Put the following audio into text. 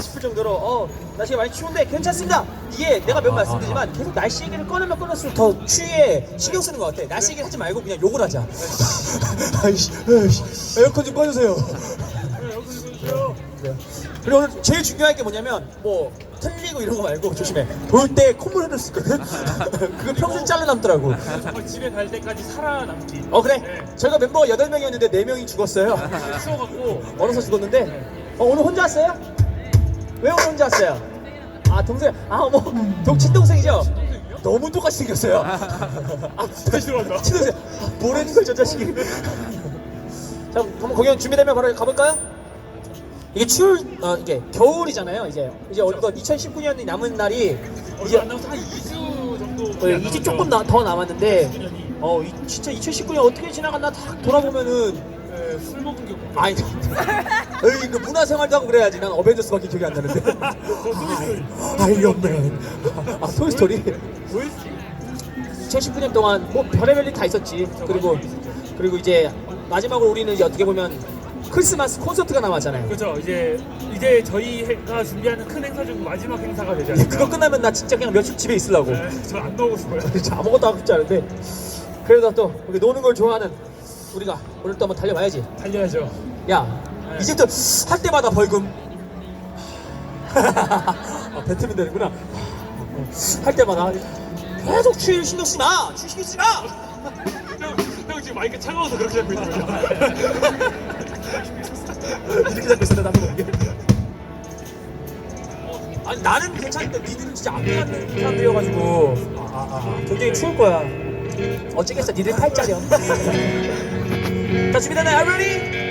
싶을 정도로 어 날씨가 많이 추운데 괜찮습니다. 이게 내가 몇번 말씀드리지만 계속 날씨 얘기를 꺼내면 꺼낼수록 더 추위에 신경 쓰는 것 같아. 날씨 얘기 하지 말고 그냥 욕을 하자. 아이씨, 아이씨, 에어컨 좀 꺼주세요. 그래요. 그리고 오늘 제일 중요한 게 뭐냐면 뭐 틀리고 이런 거 말고 조심해. 돌 때 콧물 흐를 수 있거든. 그거 평생 잘라 남더라고. 정말 집에 갈 때까지 살아남기. 어 그래. 네. 저희가 멤버가 8명이었는데 4명이 죽었어요. 추워갖고 얼어서 죽었는데 어, 오늘 혼자 왔어요? 왜 혼자 왔어요? 아 동생 아 어머 동 친동생이죠? 너무 똑같이 생겼어요. 아 다시 들어간다. 친동생 아, 뭐라는 거야 저 자식이? 자 한번 공연 준비되면 바로 가볼까요? 이게 추울 어 이게 겨울이잖아요 이제 이제 어디가 2019년이 남은 날이 이제 이제 안 나와서 한 2주 정도. 어, 이제 조금 나- 더 남았는데 2019년이. 어 이- 진짜 2019년 어떻게 지나갔나 딱 돌아보면은 네, 술 먹은 게 없고. 아니 에이 그 문화생활도 하고 그래야지 난 어벤져스밖에 기억이 안 나는데 아이언맨 아 토이스토리 보였지? 2019년 동안 뭐 별의별 일 다 있었지 그리고 그리고 이제 마지막으로 우리는 이제 어떻게 보면 크리스마스 콘서트가 남았잖아요 그렇죠. 이제 이제 저희가 준비하는 큰 행사 중 마지막 행사가 되지 않을까. 그거 끝나면 나 진짜 그냥 며칠 집에 있으려고 네, 저안 나오고 싶어요. 진짜 아무것도 하고 싶지 않은데 그래도 또 우리 노는 걸 좋아하는 우리가 오늘 또 한번 달려봐야지. 달려야죠. 야 이제부터 할 때마다 벌금. 아, 배트맨 되는구나. 할 때마다 계속 추위를 신경 쓰지 마. 추위 신경 쓰지 마. 형, 형 지금 마이크 차가워서 그렇게 잡고 있는 거죠? 이렇게 잡고 있어 나도 모르게. 아니 나는 괜찮은데 니들은 진짜 안 맞는 사람들이어가지고. 아, 아, 아. 굉장히 추울 거야. 어쩌겠어 니들 팔자려 자 준비됐나요? Are you ready?